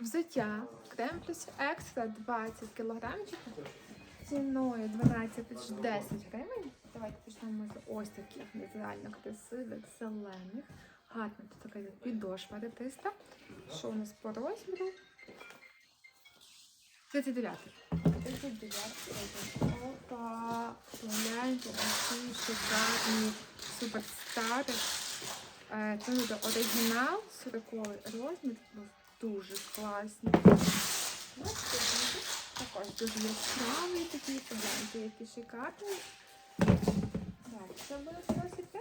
Взуття крем плюс екстра 20 кілограмчиків ціною 12 тисяч 10 гривень. Давайте почнемо з ось таких нереально красивих, зелених. Гарна тут така підошва ретиста. Що у нас по розміру? 39. 39 розмір. Опа! Погляньте, які шикарні суперстари. Е, Це буде оригінал, 40 розмір. Дуже класні. Також дуже яскравий такий, погляньте, які шикарні. Далі, що буде просити?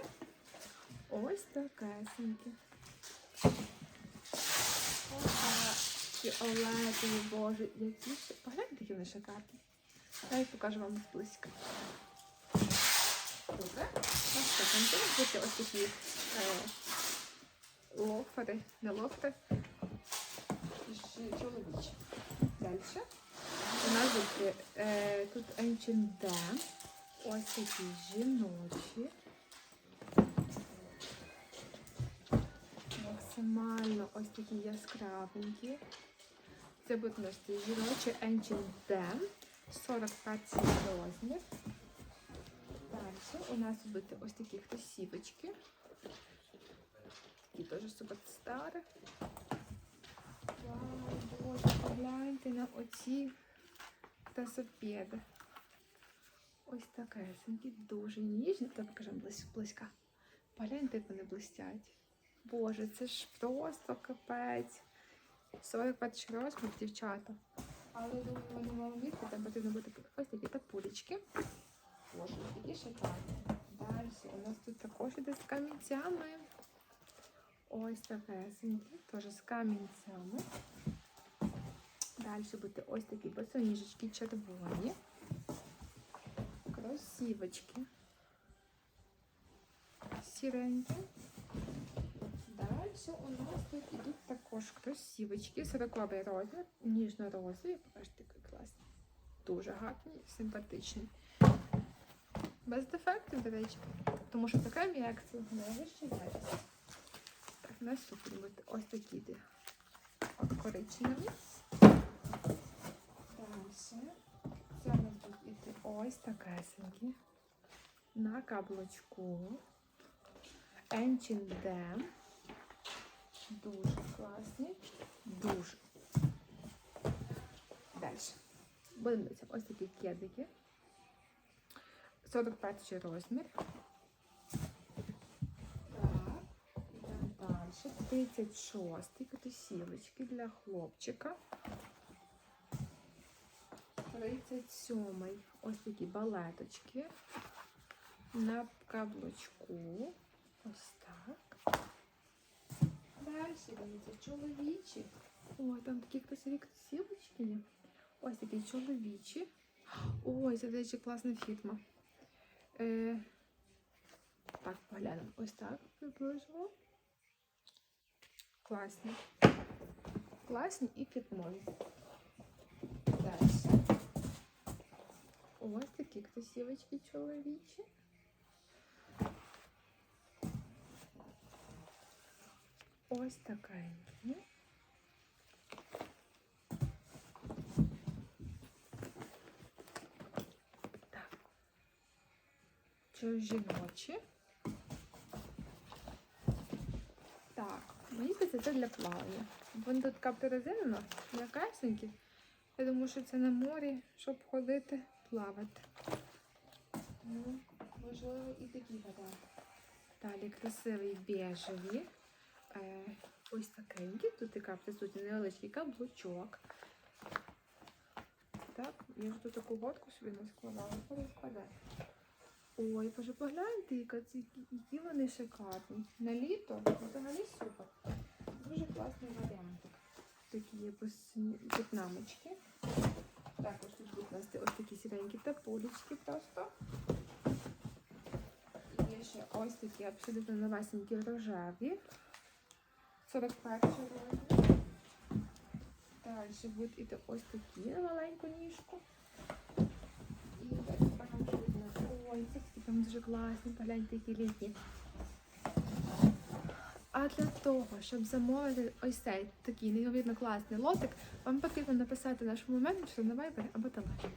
Ось такесенькі. Олетові, боже, які. Погляньте, які вони шикарні. Дай покажу вам зблизька. Добре. Ось так, бути ось такі е, лофери, не лофери, чоловічі. Далі. У нас буде е, тут H&M, ось такі жіночі. Максимально ось такі яскравенькі. Це будуть у нас жіночі H&M, 45 розмір. Далі у нас будуть ось такі красивочки. Такі теж супер старі. Погляньте на оці красопеди. Ось такесенькі, дуже ніжні. Та покажемо близька. Погляньте, як вони блистять. Боже, це ж просто капець. 45 розмір, дівчата. Але думаю, вони мало місця, там потрібно бути ось такі тапулечки. Боже, які шикарні. Далі у нас тут також іде з камінцями. Ось такесенькі, теж з камінцями. Далі буде ось такі босоніжечки червоні. Красивочки. Сіренькі. Далі у нас тут ідуть також красивочки. 40 розмір, ніжно-розові. Покажете, які класні. Дуже гарні, симпатичні. Без дефектів, до речі. Тому що така реакція найвища якість. Наступні будуть ось такі де коричневі. Далі. Це у нас будуть іти ось такесенькі. На каблучку. H&M. Дуже класні. Дуже. Далі. Будемо дивитися ось такі кедики. 41 розмір. Так, ідемо далі. 36 катусілочки для хлопчика. 37 ось такі балеточки. На каблучку. Ось так. Далі дивіться, чоловічі. Ой, там такі красиві красивочки є. Ось такі чоловічі. Ой, це, до речі, класна фірма. Е, так, поглянемо. Ось так приблизно. Класні. Класні і фірмові. Далі. Ось такі красивочки чоловічі. Ось така. Так. Це жіночі. Так, мені здається, це для плавання. Вони тут капторезинено, м'якесенькі. Я думаю, що це на морі, щоб ходити, плавати. Ну, можливо, і такі варіанти. Далі красивий біжеві. Е, ось такенькі. Тут така присутня невеличкий каблучок. Так, я вже тут таку годку собі не складала, розкладаю. Ой, боже, погляньте, які вони шикарні. На літо взагалі супер. Дуже класний варіантик. Такі є. Також тут будуть у ось такі сіренькі тапулечки просто. Є ще ось такі абсолютно новесенькі рожеві. 41 розмір. Далі будуть іти ось такі на маленьку ніжку. І далі тут. Ой, ці такі там дуже класні, погляньте, які літні. Для того, щоб замовити ось цей такий неймовірно класний лотик, вам потрібно написати нашому менеджеру на Viber або Telegram.